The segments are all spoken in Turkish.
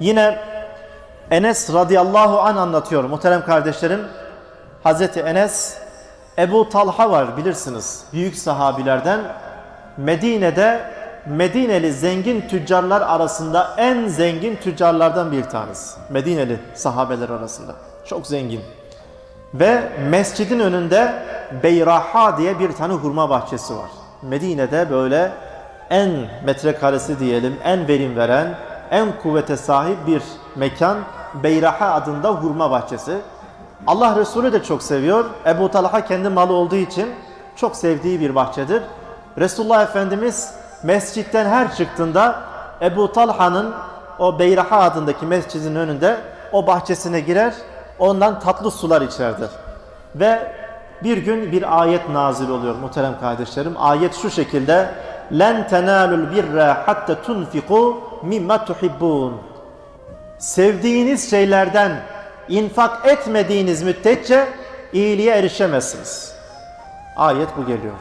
Yine Enes radıyallahu an anlatıyor muhterem kardeşlerim. Hazreti Enes Ebu Talha var bilirsiniz büyük sahabilerden. Medine'de Medineli zengin tüccarlar arasında en zengin tüccarlardan bir tanesi. Medineli sahabeler arasında. Çok zengin. Ve mescidin önünde Beyraha diye bir tane hurma bahçesi var. Medine'de böyle en metrekaresi diyelim, en verim veren, en kuvvete sahip bir mekan Beyraha adında hurma bahçesi. Allah Resulü de çok seviyor. Ebu Talha kendi malı olduğu için çok sevdiği bir bahçedir. Resulullah Efendimiz mescitten her çıktığında Ebu Talha'nın o Beyraha adındaki mescidin önünde o bahçesine girer, ondan tatlı sular içerdir. Ve bir gün bir ayet nazil oluyor muhterem kardeşlerim. Ayet şu şekilde: "Len tenalul birra hatta tunfiqu mimma tuhibbun." Sevdiğiniz şeylerden infak etmediğiniz müddetçe iyiliğe erişemezsiniz. Ayet bu geliyor.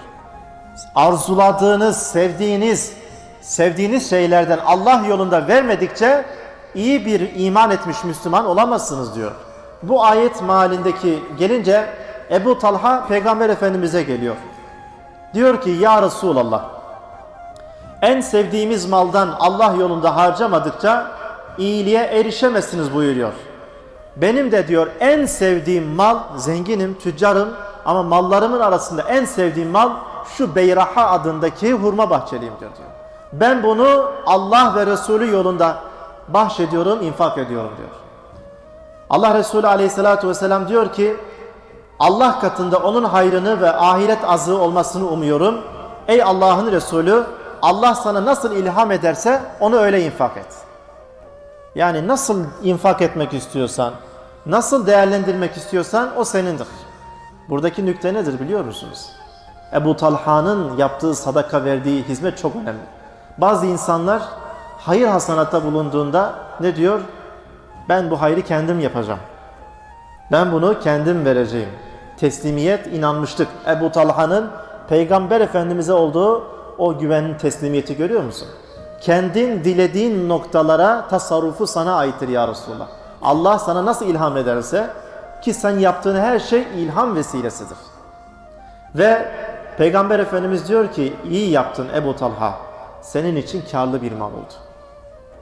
Arzuladığınız, sevdiğiniz, sevdiğiniz şeylerden Allah yolunda vermedikçe iyi bir iman etmiş Müslüman olamazsınız diyor. Bu ayet malindeki gelince Ebu Talha Peygamber Efendimiz'e geliyor. Diyor ki ya Resulallah en sevdiğimiz maldan Allah yolunda harcamadıkça iyiliğe erişemezsiniz buyuruyor. Benim de diyor en sevdiğim mal zenginim, tüccarım ama mallarımın arasında en sevdiğim mal şu Beyraha adındaki hurma bahçeliyim diyor. diyor. Ben bunu Allah ve Resulü yolunda bahşediyorum, infak ediyorum diyor. Allah Resulü aleyhissalatü vesselam diyor ki Allah katında onun hayrını ve ahiret azığı olmasını umuyorum. Ey Allah'ın Resulü Allah sana nasıl ilham ederse onu öyle infak et. Yani nasıl infak etmek istiyorsan, nasıl değerlendirmek istiyorsan o senindir. Buradaki nükte nedir biliyor musunuz? Ebu Talha'nın yaptığı sadaka verdiği hizmet çok önemli. Bazı insanlar hayır hasanata bulunduğunda ne diyor? Ben bu hayrı kendim yapacağım. Ben bunu kendim vereceğim. Teslimiyet, inanmıştık. Ebu Talha'nın Peygamber Efendimiz'e olduğu o güvenin teslimiyeti görüyor musun? Kendin dilediğin noktalara tasarrufu sana aittir ya Resulullah. Allah sana nasıl ilham ederse ki sen yaptığın her şey ilham vesilesidir. Ve Peygamber Efendimiz diyor ki iyi yaptın Ebu Talha. Senin için karlı bir mal oldu.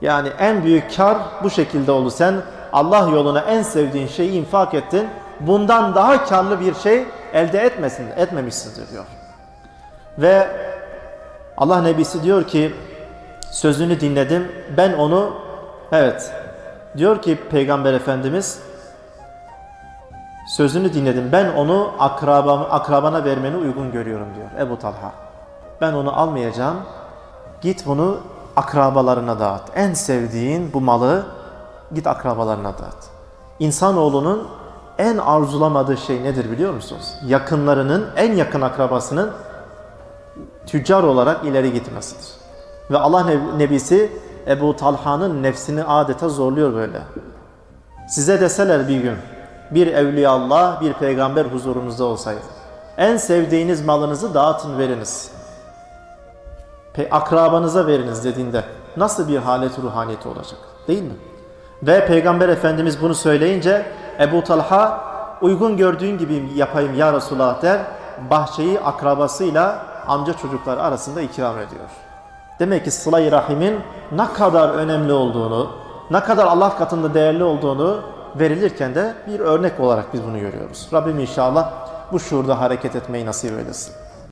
Yani en büyük kar bu şekilde oldu. Sen Allah yoluna en sevdiğin şeyi infak ettin. Bundan daha karlı bir şey elde etmesin, etmemişsindir diyor. Ve Allah Nebisi diyor ki sözünü dinledim. Ben onu evet diyor ki Peygamber Efendimiz sözünü dinledim. Ben onu akrabam, akrabana vermeni uygun görüyorum diyor Ebu Talha. Ben onu almayacağım. Git bunu akrabalarına dağıt. En sevdiğin bu malı git akrabalarına dağıt. İnsanoğlunun en arzulamadığı şey nedir biliyor musunuz? Yakınlarının, en yakın akrabasının tüccar olarak ileri gitmesidir. Ve Allah Nebisi Ebu Talha'nın nefsini adeta zorluyor böyle. Size deseler bir gün bir evliya Allah, bir peygamber huzurunuzda olsaydı. En sevdiğiniz malınızı dağıtın veriniz. Akrabanıza veriniz dediğinde nasıl bir halet ruhaniyeti olacak değil mi? Ve Peygamber Efendimiz bunu söyleyince Ebu Talha uygun gördüğün gibi yapayım ya Resulullah der. Bahçeyi akrabasıyla amca çocuklar arasında ikram ediyor. Demek ki sıla-i rahimin ne kadar önemli olduğunu, ne kadar Allah katında değerli olduğunu verilirken de bir örnek olarak biz bunu görüyoruz. Rabbim inşallah bu şuurda hareket etmeyi nasip eylesin.